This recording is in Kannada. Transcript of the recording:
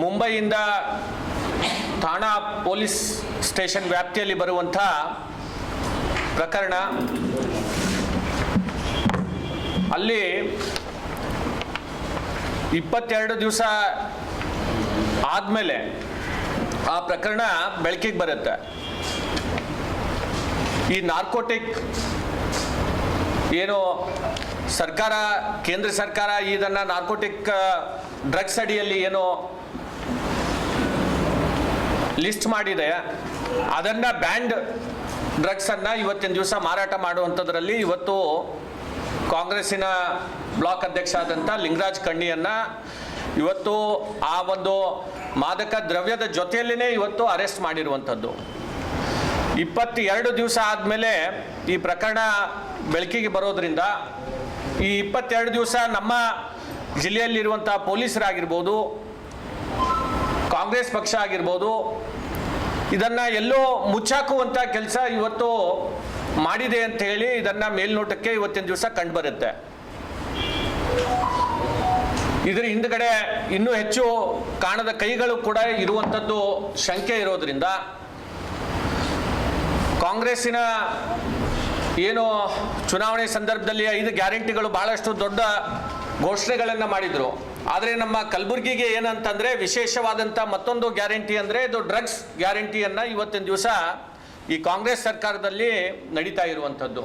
ಮುಂಬೈಯಿಂದ ಠಾಣಾ ಪೊಲೀಸ್ ಸ್ಟೇಷನ್ ವ್ಯಾಪ್ತಿಯಲ್ಲಿ ಬರುವಂಥ ಪ್ರಕರಣ. ಅಲ್ಲಿ ಇಪ್ಪತ್ತೆರಡು ದಿವಸ ಆದಮೇಲೆ ಆ ಪ್ರಕರಣ ಬೆಳಕಿಗೆ ಬರುತ್ತೆ. ಈ ನಾರ್ಕೋಟಿಕ್ ಏನು ಸರ್ಕಾರ, ಕೇಂದ್ರ ಸರ್ಕಾರ ಇದನ್ನು ನಾರ್ಕೋಟಿಕ್ ಡ್ರಗ್ಸ್ ಅಡಿಯಲ್ಲಿ ಏನು ಲಿಸ್ಟ್ ಮಾಡಿದೆ. ಅದನ್ನು ಬ್ಯಾಂಡ್ ಡ್ರಗ್ಸನ್ನು ಇವತ್ತಿನ ದಿವಸ ಮಾರಾಟ ಮಾಡುವಂಥದ್ರಲ್ಲಿ ಇವತ್ತು ಕಾಂಗ್ರೆಸ್ಸಿನ ಬ್ಲಾಕ್ ಅಧ್ಯಕ್ಷ ಆದಂಥ ಲಿಂಗರಾಜ್ ಕಣ್ಣಿಯನ್ನು ಇವತ್ತು ಆ ಒಂದು ಮಾದಕ ದ್ರವ್ಯದ ಜೊತೆಯಲ್ಲೇ ಇವತ್ತು ಅರೆಸ್ಟ್ ಮಾಡಿರುವಂಥದ್ದು. ಇಪ್ಪತ್ತೆರಡು ದಿವಸ ಆದಮೇಲೆ ಈ ಪ್ರಕರಣ ಬೆಳಕಿಗೆ ಬರೋದ್ರಿಂದ ಈ ಇಪ್ಪತ್ತೆರಡು ದಿವಸ ನಮ್ಮ ಜಿಲ್ಲೆಯಲ್ಲಿರುವಂಥ ಪೊಲೀಸರಾಗಿರ್ಬೋದು ಕಾಂಗ್ರೆಸ್ ಪಕ್ಷ ಆಗಿರ್ಬೋದು, ಇದನ್ನು ಎಲ್ಲೋ ಮುಚ್ಚಾಕುವಂಥ ಕೆಲಸ ಇವತ್ತು ಮಾಡಿದೆ ಅಂತ ಹೇಳಿ ಇದನ್ನು ಮೇಲ್ನೋಟಕ್ಕೆ ಇವತ್ತಿನ ದಿವಸ ಕಂಡುಬರುತ್ತೆ ಇದರ ಹಿಂದ್ಗಡೆ ಇನ್ನೂ ಹೆಚ್ಚು ಕಾಣದ ಕೈಗಳು ಕೂಡ ಇರುವಂಥದ್ದು ಶಂಕೆ ಇರೋದ್ರಿಂದ ಕಾಂಗ್ರೆಸ್ಸಿನ ಏನು ಚುನಾವಣೆ ಸಂದರ್ಭದಲ್ಲಿ ಐದು ಗ್ಯಾರಂಟಿಗಳು ಬಹಳಷ್ಟು ದೊಡ್ಡ ಘೋಷಣೆಗಳನ್ನು ಮಾಡಿದರು. ಆದರೆ ನಮ್ಮ ಕಲಬುರಗಿಗೆ ಏನಂತಂದರೆ ವಿಶೇಷವಾದಂಥ ಮತ್ತೊಂದು ಗ್ಯಾರಂಟಿ ಅಂದರೆ ಇದು ಡ್ರಗ್ಸ್ ಗ್ಯಾರಂಟಿಯನ್ನು ಇವತ್ತಿನ ದಿವಸ ಈ ಕಾಂಗ್ರೆಸ್ ಸರ್ಕಾರದಲ್ಲಿ ನಡೀತಾ ಇರುವಂಥದ್ದು.